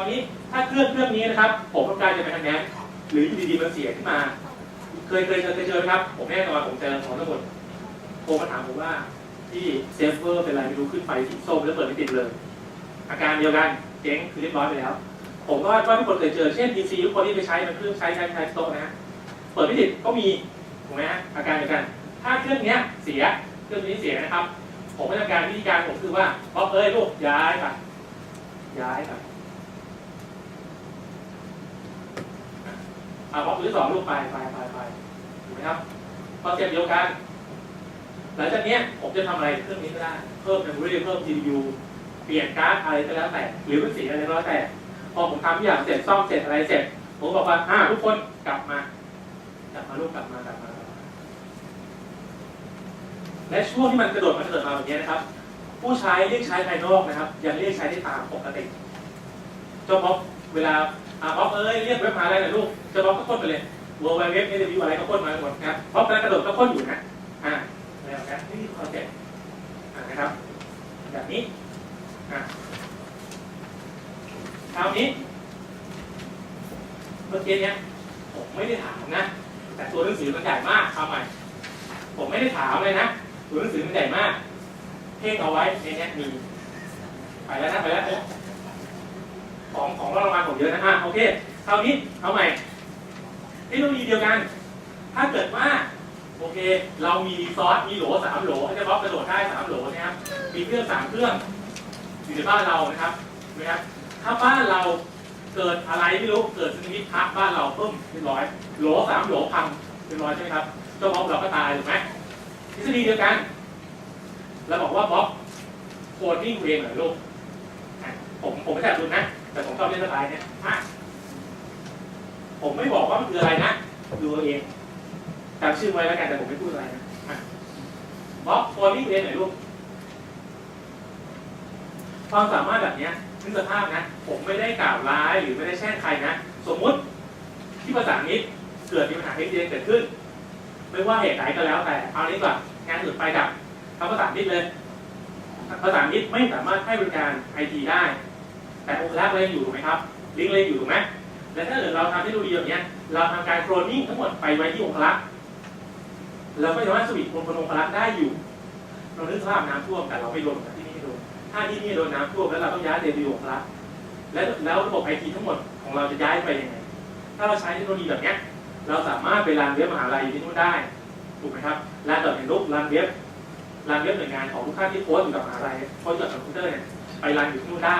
ราวนี้ถ้าเครื่องเครื่องนี้นะครับ ผมต้องการจะไปทางนั้นหรืออยู่ดีๆมันเสียขึ้นมา เคยเคยเจอเคยเจอไหมครับ ผมแน่นอนผมเจอของทั้งหมดโทรมาถามผมว่าที่เซฟเวอร์เป็นไรไม่รู้ขึ้นไฟสีส้มแล้วเปิดไม่ติดเลย อาการเดียวกันเจ๊งคือเรียบร้อยไปแล้ว ผมก็ว่าทุกคนเคยเจอเช่น PC ทุกคนที่ไปใช้มันเครื่องใช้ใช้ใช้โต๊ะนะฮะเปิดไม่ติดก็มีถูกไหมฮะอาการเดียวกัน ถ้าเครื่องเนี้ยเสียเครื่องนี้เสียนะครับ ผมก็จะการวิธีการผมคือว่าบอกเอ้ยลูกย้ายไปย้ายไป อ่าบอกตัวที่สองลูกไปไปไปไปถูกไหมครับคอนเซ็ปต์เดียวกัน หลังจากนี้ผมจะทำอะไรเครื่องนี้ก็ได้ เพิ่ม memory เพิ่ม GPU เปลี่ยนการ์ดอะไรก็แล้วแต่ หรือมันสีอะไรก็แล้วแต่ พอผมทำทุกอย่างเสร็จซ่อมเสร็จอะไรเสร็จ ผมบอกว่าอ่าทุกคนกลับมากลับมาลูกกลับมากลับมา และช่วงที่มันกระโดดมันกระโดดมาแบบนี้นะครับ ผู้ใช้เรียกใช้ภายนอกนะครับ ยังเรียกใช้ได้ตามปกติเจ้าบ๊อบเวลา อ่าบ๊อบเอ้ยเรียกเว็บหาอะไรหน่อยลูกจ้าบ๊อบก็ค้นไปเลย w w w เว็บเอวิวอะไรก็ค้นมาหมดนะครับบ๊อบกำลังกระโดดก็ค้นอยู่นะอ่าแล้วกันนี่คือคอนเซ็ปต์อ่านะครับ แบบนี้อ่าคราวนี้เมื่อกี้เนี้ยผมไม่ได้ถามนะ แต่ตัวหนังสือมันใหญ่มากทำใหม่ ผมไม่ได้ถามเลยนะ ตัวหนังสือมันใหญ่มาก เพ่งเอาไว้ในนี้มี ไปแล้วนะไปแล้ว ของของรางวัลผมเยอะนะอะโอเคคราวนี้เอาใหม่เทคโนโลยีเดียวกัน ถ้าเกิดว่าโอเค เรามีซอสมีโหลสามโหลให้จะบล็อกกระโดดได้สามโหลนะครับมีเครื่องสามเครื่องอยู่ในบ้านเรานะครับนะครับถ้าบ้านเราเกิดอะไรไม่รู้เกิดสึนามิพัดบ้านเราเพิ่มเรียบร้อยโหลสามโหลพังเรียบร้อยใช่ไหมครับเจ้าบล็อกเราก็ตายถูกไหมทฤษฎีเดียวกันเราบอกว่าบล็อกโคดนิ่งเองเหรอลูกผมผมไม่ใช่รุ่นนะ แต่ผมชอบเล่นสไตล์เนี่ยอะผมไม่บอกว่ามันคืออะไรนะ ดูเองจำชื่อไว้แล้วกันแต่ผมไม่พูดอะไรนะบล็อกโคดนิ่งเองหน่อยลูก ความสามารถแบบเนี้ยนึกสภาพนะ ผมไม่ได้กล่าวร้ายหรือไม่ได้แช่งใครนะ สมมุติที่ภาษานี้เกิดมีปัญหาเทคนิคเกิดขึ้น ไม่ว่าเหตุใดก็แล้วแต่ เอานี้ก่อนงานอื่นไปดับทำภาษานิดเลย ภาษานิดไม่สามารถให้บริการไอทีได้ แต่องค์แรกเลยอยู่ถูกไหมครับ ลิงก์เลยอยู่ถูกไหมและถ้าเกิดเราทำเทคโนโลยีแบบนี้เราทำการโคลนนิ่งทั้งหมดไปไว้ที่องค์ลักษ์เราก็สามารถสวิตช์บนบนองค์ลักษ์ได้อยู่เรานึกสภาพน้ำท่วมแต่เราไม่โดนแต่ที่นี่ไม่โดนถ้าที่นี่โดนน้ำท่วมแล้วเราต้องย้ายเดบิวองค์ลักแล้วแล้วระบบไอทีทั้งหมดของเราจะย้ายไปยังไง ถ้าเราใช้เทคโนโลยีแบบนี้เราสามารถไปรันเว็บมหาลัยอยู่ที่นู่นได้ถูกไหมครับรันดอทเน็ตลูกรันเว็บรันเว็บหน่วยงานของทุกท่าที่โพสต์อยู่กับมหาลัยโพสต์อยู่กับคอมพิวเตอร์เนี่ยไปรันอยู่ที่นู่นได้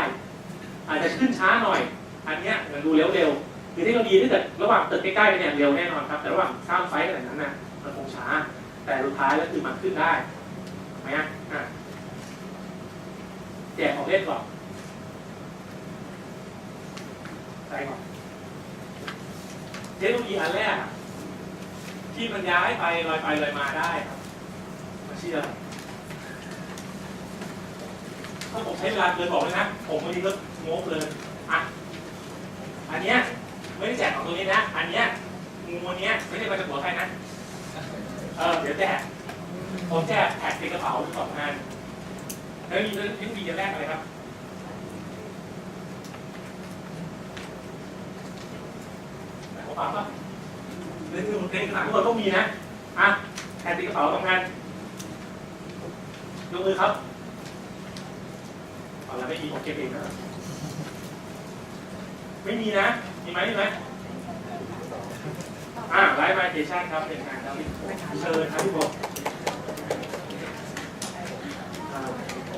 อาจจะขึ้นช้าหน่อย อันเนี้ยมันดูเร็วๆคือเทคโนโลยีที่เกิดระหว่างตึกใกล้ๆกันเนี่ยเร็วแน่นอนครับ แต่ระหว่างสร้างไฟต์ขนาดนั้นนะมันคงช้า แต่สุดท้ายแล้วคือมันขึ้นได้ไหมฮะอะแจกของเล่นก่อนใส่ก่อนเทคโนโลยีอันแรกที่มันย้ายไปลอยไปลอยมาได้ครับมันชื่อถ้าผมใช้เวลาเกินบอกเลยนะ ผมบางทีก็ งกเลยอะอันเนี้ยไม่ได้แจกของตัวนี้นะ อันเนี้ยงูเนี้ยไม่ได้มาจากหัวใครนะ เออเดี๋ยวแจกผมแจกแท็กในกระเป๋าสองงานแล้วมีเรื่องที่มีอันแรกอะไรครับไหนขอฟังป่ะในคือในขนาดทุกคนต้องมีนะอะแทนติดกระเป๋าสองงานยกมือครับเอาละไม่มีผมเก็บเองนะ ไม่มีนะ มีไหมมีไหมอะไลฟ์มาเทชั่นครับเป็นงานครับเชิญครับพี่บอกอ่า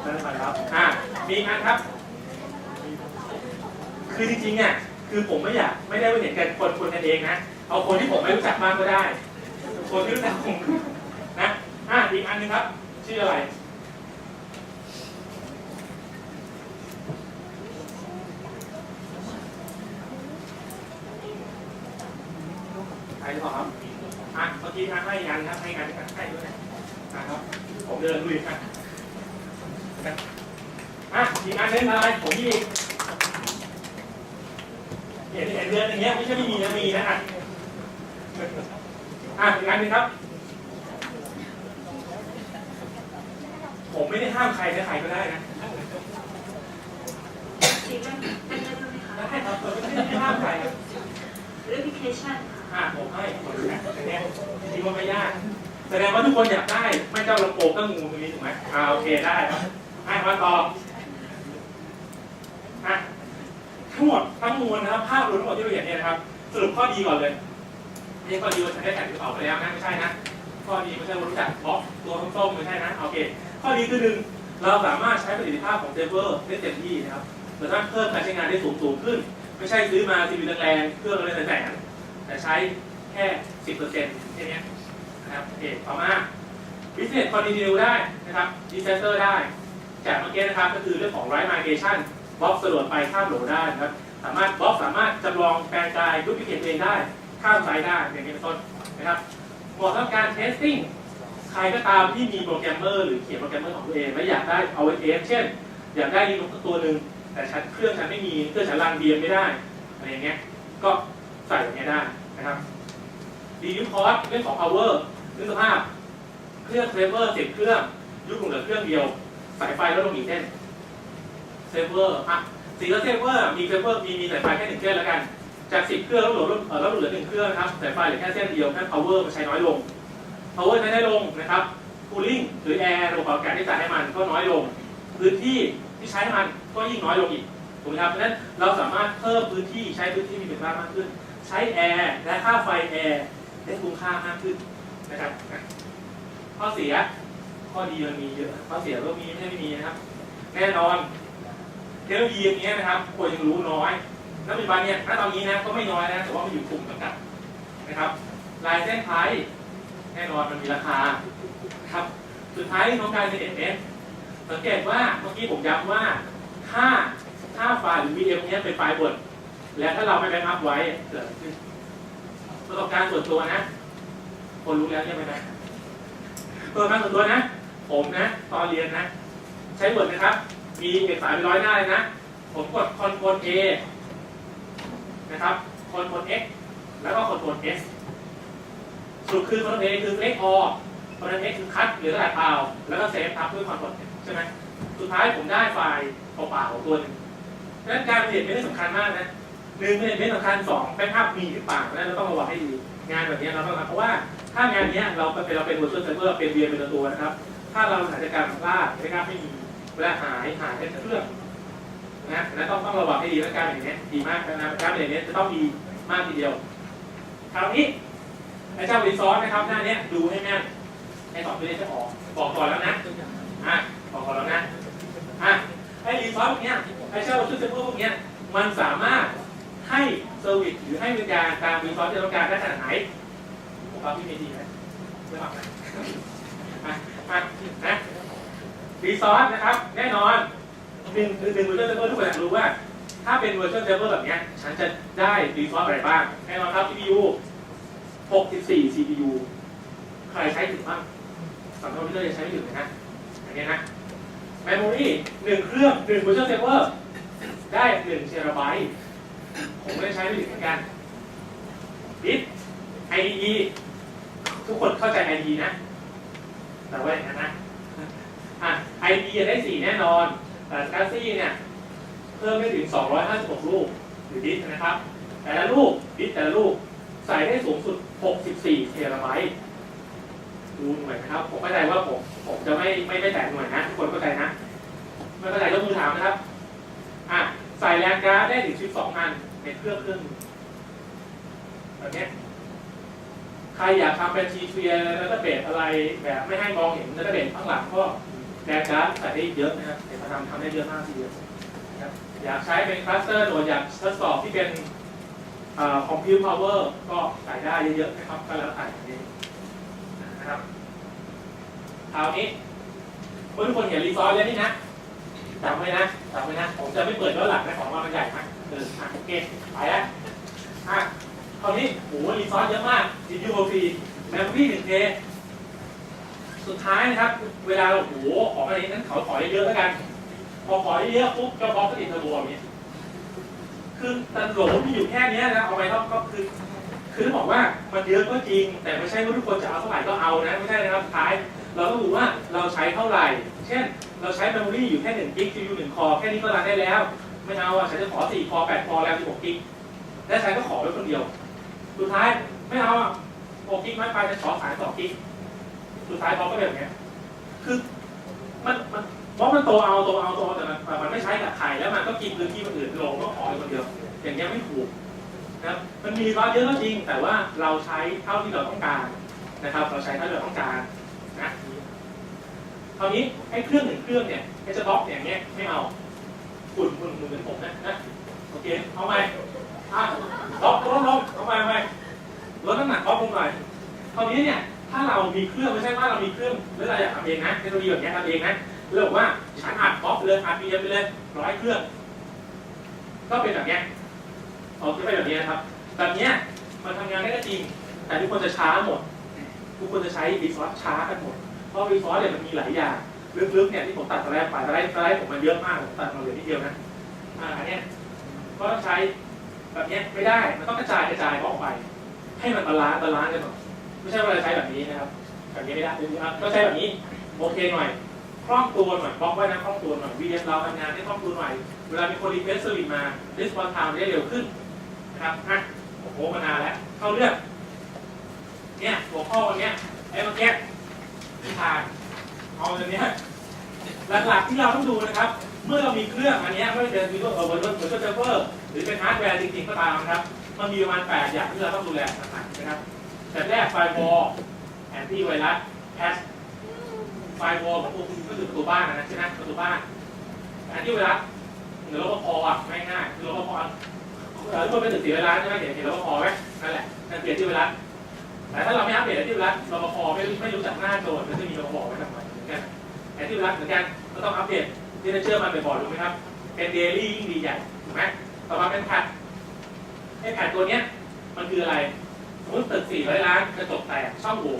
ได้ไหมครับ อะมีงานครับ คือจริงๆเนี่ยคือผมไม่อยากไม่ได้ไปเห็นกันคนคนกันเองนะ เอาคนที่ผมไม่รู้จักบ้างก็ได้ คนที่รู้จักผมนะ อะอีกอันนึงครับ ชื่ออะไรหรือเปล่าครับ อะเมื่อกี้ อะให้งานครับให้งานให้ให้ด้วยนะครับผมเดินลุยครับอะอีกอันหนึงอะไรผมมีอีกเห็นเห็นเดือนอย่างเงี้ยไม่ใช่ไม่มีนะมีนะอะอะอีกอันนึงครับ ผมไม่ได้ห้ามใครนะใครก็ได้นะสีมันเป็นเงินไมคะได้ห้ามใครครับ verification ค่ะ อะผมให้คนแรกอันเนี้ยคิดว่าไม่ยาก แสดงว่าทุกคนอยากได้ ไม่เจ้าลำโพงก็งูตรงนี้ถูกไหมอ่าโอเคได้ครับอะมาต่ออะทั้งหมดทั้งมวลนะครับ ภาพรวมทั้งหมดที่เราเห็นเนี่ยนะครับ สรุปข้อดีก่อนเลยไม่ข้อดีว่าฉันได้แข่งหรือเปล่าไปแล้วนะไม่ใช่นะข้อดีไม่ใช่ว่ารู้จักบล็อกตัวส้มๆไม่ใช่นะโอเค ข้อดีคือหนึ่งเราสามารถใช้ประสิทธิภาพของเซร์ฟเวอร์ได้เต็มที่นะครับสามารถเพิ่มการใช้งานได้สูงสูงขึ้น ไม่ใช่ซื้อมาซีพีแรงๆเครื่องอะไรแสนๆ แต่ใช้แค่ 10%แค่นี้นะครับโอเคต่อมา business continue ได้นะครับ disaster ได้ จากเมื่อกี้นะครับก็คือเรื่องของ right migration บล็อกสะดวกไปข้ามโหลได้นะครับ สามารถบล็อกสามารถจำลองแปลงกายดูปพิเคทเองได้ ข้ามไซต์ได้อย่างนี้เป็นต้นนะครับเหมาะสำหรับการ testing ใครก็ตามที่มีโปรแกรมเมอร์หรือเขียนโปรแกรมเมอร์ของตัวเองและอยากได้เอาไว้เทสเช่น อยากได้ลินุกตัวหนึ่งแต่ฉันเครื่องฉันไม่มีเครื่องฉันรันเบียไม่ได้อะไรอย่างเงี้ยก็ใส่แบบนี้ได้ นะครับดียูคอร์สเรื่องของ power เรื่องสภาพ เครื่องเซฟเวอร์สิบเครื่องยุคเหลือเครื่องเดียว สายไฟแลดลงอีกเส้นเซฟเวอร์อะสีแล้วเซฟเวอร์มีเซฟเวอร์มีมีสายไฟแค่หนึ่งเส้นแล้วกัน จากสิบเครื่องแล้วเหลือลดเอ่อลดเหลือหนึ่งเครื่องนะครับสายไฟเหลือแค่เส้นเดียวนั่น power มันใช้น้อยลง power ใช้น้อยลงนะครับ cooling หรือ air ระบบอากาศที่จ่ายให้มันก็น้อยลง พื้นที่ที่ใช้ให้มันก็ยิ่งน้อยลงอีกถูกไหมครับเพราะฉะนั้นเราสามารถเพิ่มพื้นที่ใช้พื้นที่มีประสิทธิภาพมากขึ้น ช้แอร์และค่าไฟแอร์ได้คุ้มค่ามากขึ้นนะครับข้อเสียข้อดีมันมีเยอะข้อเสียก็มีไม่ใช่ไม่มีนะครับ แน่นอนเทคโนโลยีอย่างเงี้นะครับคนยังรู้น้อยณปัจจุบันเนี่ยณตอนนี้นะก็ไม่น้อยนะแต่ว่ามันอยู่กลุ่มจำกัดนะครับ ลายเส้นไทยแน่นอนมันมีราคาครับสุดท้ายของการเป็นเอสสังเกตว่าเมื่อกี้ผมย้ำว่าถ้าถ้าไฟหรือ VM เนี้ยเป็นไฟล์บท และถ้าเราไม่แบ็กอัพไว้เกิดขึ้นประสบการณ์ส่วนตัวนะ คนรู้แล้วใช่ไหมนะตัวการส่วนตัวนะ ผมนะ ตอนเรียนนะ ใช้ Word นะครับ มีเอกสารเป็นร้อยหน้าเลยนะ ผมกด Ctrl A นะครับ Ctrl X แล้วก็ Ctrl S สรุปคือ Ctrl A คือ Select All Ctrl X คือคัดหรือกระดาษเปล่า แล้วก็เซฟทับด้วย Ctrl S ใช่ไหมสุดท้ายผมได้ไฟล์เปล่าๆตัวหนึ่งดังนั้นการเปลี่ยนเป็นเรื่องสำคัญมากนะ หนึ่งเปลี่ยนเป็นสำคัญสองแบ็กอัพมีหรือเปล่านั่นเราต้องระวังให้ดีงานแบบนี้เราต้องทำเพราะว่าถ้างานนี้เราเป็นเราเป็น virtual server เป็นเวียนเป็นตัวนะครับ ถ้าเราสถานการณ์พลาดไม่กล้าไม่มีเวลาหายหายเป็นเครื่องนะนั้นต้องต้องระวังให้ดีและการเป็นอย่างนี้ดีมากนะการเป็นอย่างนี้จะต้องดีมากทีเดียวคราวนี้ไอ้เจ้ารีซอสนะครับหน้าเนี้ยดูให้แม่นไอ้สองตัวนี้จะออกบอกก่อนแล้วนะอะบอกก่อนแล้วนะอะไอ้รีซอสพวกเนี้ยไอ้เจ้าชุดเซอร์เวอร์พวกเนี้ยมันสามารถ ให้เซอร์วิสหรือให้บริการตามรีซอสที่เราต้องการได้ขนาดไหนผมว่าพี่เมดีไหมไม่บอกนะอะอะนะรีซอสนะครับ แน่นอนหนึ่งหนึ่งเวอร์ชันเซิร์ฟเวอร์ทุกคนอยากรู้ว่า ถ้าเป็นเวอร์ชันเซิร์ฟเวอร์แบบนี้ฉันจะได้รีซอสอะไรบ้าง แน่นอนครับ CPU 64 CPU ใครใช้ถึงบ้างสำหรับคอมพิวเตอร์จะใช้ไม่ถึงนะอันเนี้นะ Memory หนึ่งเครื่องหนึ่งเวอร์ชันเซิร์ฟเวอร์ได้หนึ่งเทราไบต์ ผมไม่ได้ใช้ไม่ถึงเหมือนกัน ดิส IDE ทุกคนเข้าใจ IDE นะ แต่ว่าอย่างนั้นนะอะ IP จะได้ 4 แน่นอน แต่สกาซี่เนี่ย เพิ่มไม่ถึง 256 ลูก หรือดิสนะครับ แต่ละลูก ดิสแต่ละลูก ใส่ได้สูงสุด 64เทราไบต์ดูหน่วยนะครับ ผมเข้าใจว่าผมผมจะไม่ไม่ไม่แตะหน่วยนะ ทุกคนเข้าใจนะ ไม่เข้าใจยกมือถามนะครับ อะ ใส่แรงการ์ดได้ถึง12อันในเครื่องเครื่อพึ่งแบบนี้ใครอยากทำเป็นทีเฟียแล้วก็เบสอะไรแบบไม่ให้มองเห็นแล้วก็เบสข้างหลังก็แดนการ์ดใส่ได้เยอะนะครับเดี๋ยวมทำได้เยอะมากทีเดียวนะครับอยากใช้เป็นคลัสเตอร์หรืออยากทดสอบที่เป็นคอมพิวเตอร์พาวเวอร์ก็ใส่ได้เยอะๆนะครับก็แล้วแต่นี้นะครับคราวนี้เมื่อทุกคนเห็นรีซอสแล้วนี่นะ จำไว้นะจำไว้นะ ผมจะไม่เปิดย้อนหลังนะของมันใหญ่มากเอออะโอเคไปแล้วอะคราวนี้โหรีซอสเยอะมาก CPU ฟรีแมมโมรี่หนึ่งเทสุดท้ายนะครับ เวลาเราโหของอะไรนั้นเขาขอเยอะๆแล้วกัน พอขอเยอะๆปุ๊บก็บล็อกก็ติดเทอร์บอย่างนี้คือตันโหลมีอยู่แค่นี้นะเอาไปก็ก็คือ คือต้องบอกว่ามันเยอะก็จริง แต่ไม่ใช่ว่าทุกคนจะเอาเท่าไหร่ก็เอานะ ไม่ใช่นะครับท้าย เราต้องดูว่าเราใช้เท่าไหร่ เช่น เราใช้เมมโมรี่อยู่แค่1กิก CPU 1คอแค่นี้ก็รันได้แล้ว ไม่เอาอะฉันจะขอ4คอ8คอแล้ว16กิกและใช้ก็ขอไว้คนเดียว สุดท้ายไม่เอาอะโอกิกไม่ไปจะขอสายสองกิกสุดท้ายเขาก็เป็นอย่างเงี้ยคือมันมันเพราะมันโตเอาโตเอาโตเอาแต่มันมันไม่ใช้กับใครแล้วมันก็กินพื้นที่คนอื่นลงก็ขอไว้คนเดียว อย่างเงี้ยไม่ถูกนะครับมันมีร้อยเยอะก็จริง แต่ว่าเราใช้เท่าที่เราต้องการนะครับ เราใช้เท่าที่เราต้องการนะ ราวนี้ไอ้เครื่องหนึ่งเครื่องเนี่ยไอ้จะบล็อกอย่างเงี้ยไม่เอาฝุ่นฝุ่นฝุ่นเหมือนผมนะนะโอเคเอาไหมอะล็อกลดลงเอาไปเอาไปลดน้ำหนักบล็อกลงหน่อยคราวนี้เนี่ยถ้าเรามีเครื่องไม่ใช่ว่าเรามีเครื่องแล้วเราอยากทำเองนะเทคโนโลยีแบบนี้ทำเองนะเราบอกว่าฉันอัดบล็อกเลยอัดพีเอ็มไปเลยร้อยเครื่อง ก็เป็นแบบเนี้ยออกจะเป็นแบบนี้นะครับ แบบเนี้ยมันทำงานได้ก็จริง แต่ทุกคนจะช้าหมด ทุกคนจะใช้รีซอสช้ากันหมด เพราะรีซอสเนี่ยมันมีหลายอย่างลึกๆเนี่ยที่ผมตัดตอนแรกไปตอนแรกตอนแรกผมมันเยอะมากผมตัดมาเหลือนิดเดียวนะอ่าอันเนี้ยก็ใช้แบบเนี้ยไม่ได้มันต้องกระจายกระจายออกไป ให้มันบาลานซ์บาลานซ์กันหน่อยไม่ใช่ว่าเราใช้แบบนี้นะครับแบบนี้ไม่ได้อะก็ใช้แบบนี้โอเคหน่อยคล่องตัวหน่อยบล็อกไว้นะคล่องตัวหน่อยวีเอเราทำงานให้คล่องตัวหน่อยเวลามีคนรีเควสต์สวิตมารีสปอนส์ทม์ได้เร็วขึ้นนะครับอะโอ้โหมานานแล้วเข้าเรื่องเนี่ยหัวข้อวันเนี้ยไอ้เมื่อกี้ ที่านเอาตัวเนี้ยหลักๆที่เราต้องดูนะครับ เมื่อเรามีเครื่องอันนี้ไม่ว่าจะเป็นวิดีโอเออบนรถเหมือนเซิร์ฟเวอร์หรือเป็นฮาร์ดแวร์จริงๆก็ตามนะครับ มันมีประมาณ 8 อย่างที่เราต้องดูแลหนักๆนะครับแต่แรกไฟวอลแอนตี้ไวรัสแพสไฟวอลของคุณก็คือประตูบ้านนะใช่ไหมประตูบ้านแอนตี้ไวรัสหรือรปภอะง่ายๆคือรปภเออทุกคนเป็นตึกสีไวรัสใช่ไหมเห็นเห็นรปภไหมนั่นแหละนั่นเปลี่ยนที่ไวรัส แต่ถ้าเราไม่อัปเดตที่รัสรปภไม่ไม่รู้จักหน้าโจทย์มันจะมีรปภไว้ทำไมเหมือนกันแอนตี้ไวรัสเหมือนกันก็ต้องอัปเดตที่จะเชื่อมันบ่อยๆถูกไหมครับเป็นเดลี่ยิ่งดีใหญ่ถูกไหมต่อมาเป็นแพทไอ้แพทตัวเนี้ยมันคืออะไรสมมติตึกสี่ร้อยล้านกระจกแตกช่องโหว่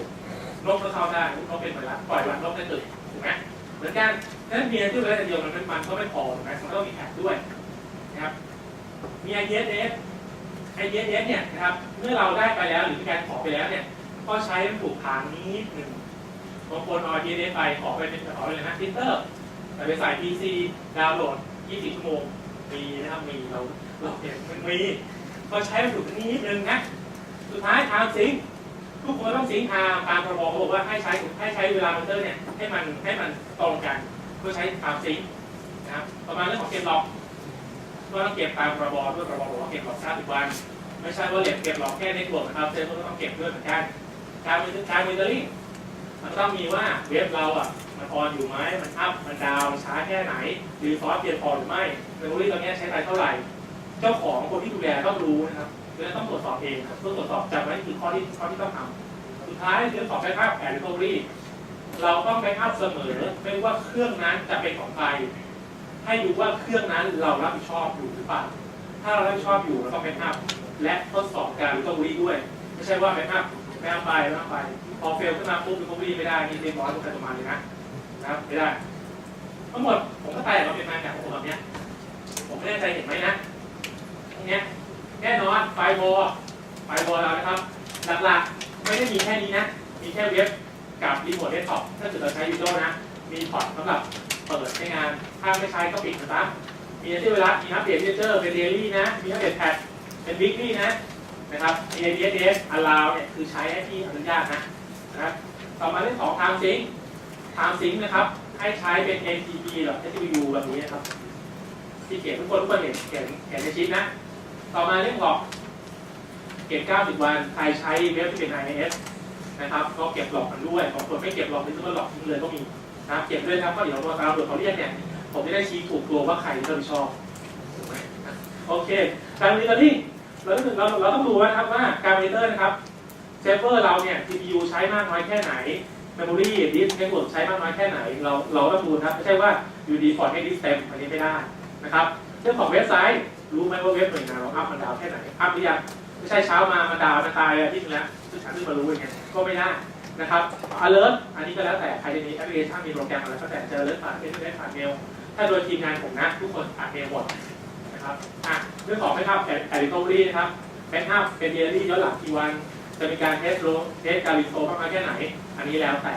นกก็เข้าได้นกเป็นไวรัสปล่อยวันนกในตึกถูกไหมเหมือนกันถ้าเพียที่ไวรัสเดียวมันมันก็ไม่พอถูกไหมมันต้องมีแพทด้วยนะครับมี IDS IDS เไอเดียเนี่ยนะครับเมื่อเราได้ไปแล้วหรือมีการขอไปแล้วเนี่ยก็ใช้มันถูกทางนิดหนึ่งบางคนเอา IDS ไปขอไปเป็นขอไปเลยนะพิเตอร์แต่ไปใส่ PC ดาวน์โหลด24ชั่วโมงมีนะครับมีเราเราเห็นมันมีก็ใช้มันอยู่ตรงนิดนึงนะสุดท้ายทางซิงทุกคนต้องซิงทางตามพรบเขาบอกว่าให้ใช้ให้ใช้เวลามิเตอร์เนี่ยให้มันให้มันตรงกันเพื่อใช้ตามซิงนะครับประมาณเรื่องของเก็บล็อก ก็ต้องเก็บตามพรบอด้วยพรบบอกว่าเก็บหลอก90วัน ไม่ใช่ว่าเหล็กเก็บหลอกแค่ในกลุ่มนะครับเซลล์ก็ต้องเก็บด้วยเหมือนกันการมิการมิเตอร์ลิงมันต้องมีว่าเว็บเราอะมันออนอยู่ไหมมันอัพมันดาวน์ช้าแค่ไหนหรีซอสเพียงพอหรือไม่เมมโมรี่ตอนนี้ใช้ไปเท่าไหร่ เจ้าของคนที่ดูแลต้องรู้นะครับดังนั้นต้องตรวจสอบเองครับเพื่อตรวจสอบจำไว้คือข้อที่ข้อที่ต้องทำสุดท้ายเรื่องของแบ็กอัพแอนด์รีคอเวอรี่เราต้องแบ็กอัพเสมอไม่ว่าเครื่องนั้นจะเป็นของใคร ให้ดูว่าเครื่องนั้นเรารับผิดชอบอยู่หรือเปล่า ถ้าเรารับผิดชอบอยู่เราต้องแบ็กอัพและทดสอบการรีคอเวอรี่ด้วย ไม่ใช่ว่าแบ็กอัพแบ็กอัพไปแบ็กอัพไป พอเฟลขึ้นมาปุ๊บรีคอเวอรี่ไม่ได้นี่เรียบร้อยตรงไปตรงมาเลยนะนะครับไม่ได้ ทั้งหมดผมก็ไต่มาเป็นมาจากของผมแบบเนี้ยผมไม่แน่ใจเห็นไหมนะตรงเนี้ยแน่นอนไฟล์วอลไฟล์วอลเรานะครับ หลักๆไม่ได้มีแค่นี้นะ มีแค่เว็บกับรีโมทเดสก์ท็อปถ้าเกิดเราใช้วิดีโอนะ มีพอร์ตสำหรับ เปิดใช้งาน ถ้าไม่ใช้ก็ปิดนะครับมีที่เวลามีอัปเดตฟีเจอร์เป็นเดลี่นะ มีอัปเดตแพทเป็นวิกลี่นะนะครับ ADS allow เนี่ยคือใช้ให้ที่อนุญาตนะนะครับต่อมาเรื่องของ time sync time sync นะครับ ให้ใช้เป็น NTP หรือ SVU แบบนี้นะครับ ที่เขียนทุกคนทุกคนเห็นเขียนเขียนในชีตนะ ต่อมาเรื่องหลอกเก็บ 90 วัน ใครใช้เว็บที่เป็น IIS นะครับ ก็เก็บหลอกกันด้วยบางคนไม่เก็บหลอกนี่ก็หลอกทิ้งเลยก็มี นะครับเก็บด้วยครับเพราะเดี๋ยวเราตามตรวจเขาเรียกเนี่ยผมจะได้ชี้ถูกตัวว่าใครเรับผิดชอบโอเคการมอนิเตอร์ลิ่งเราต้องเราเราต้องดูนะครับว่าการมอนิเตอร์นะครับเซฟเวอร์เราเนี่ย CPU ใช้มากน้อยแค่ไหน Memory Disk Network ใช้มากน้อยแค่ไหน เราเราต้องดูนะครับไม่ใช่ว่าอยู่ดีฟอร์ดให้ดิสเต็มอันนี้ไม่ได้นะครับเรื่องของเว็บไซต์รู้ไหมว่าเว็บหน่วยงานเราอัพมันดาวแค่ไหนอัพหรือยังไม่ใช่เช้ามามันดาวมันตายอาทิตย์นึงแล้วซึ่งฉันเพิ่งมารู้อย่างเงี้ยก็ไม่ได้ นะครับ alert อันนี้ก็แล้วแต่ใครจะมีแอปพลิเคชันมีโปรแกรมอะไรก็แต่จะ alert ผ่านเอสเผ่านเมลถ้าโดยทีมงานผมนะ ทุกคนผ่านเมลหมดนะครับอะเรื่องของนะครับแอนด์รีคอเวอรี่นะครับแบ็กอัพเป็นเดลี่ย้อนหลังกี่วัน จะมีการเทสโลเทสการิโซมากน้อยแค่ไหน อันนี้แล้วแต่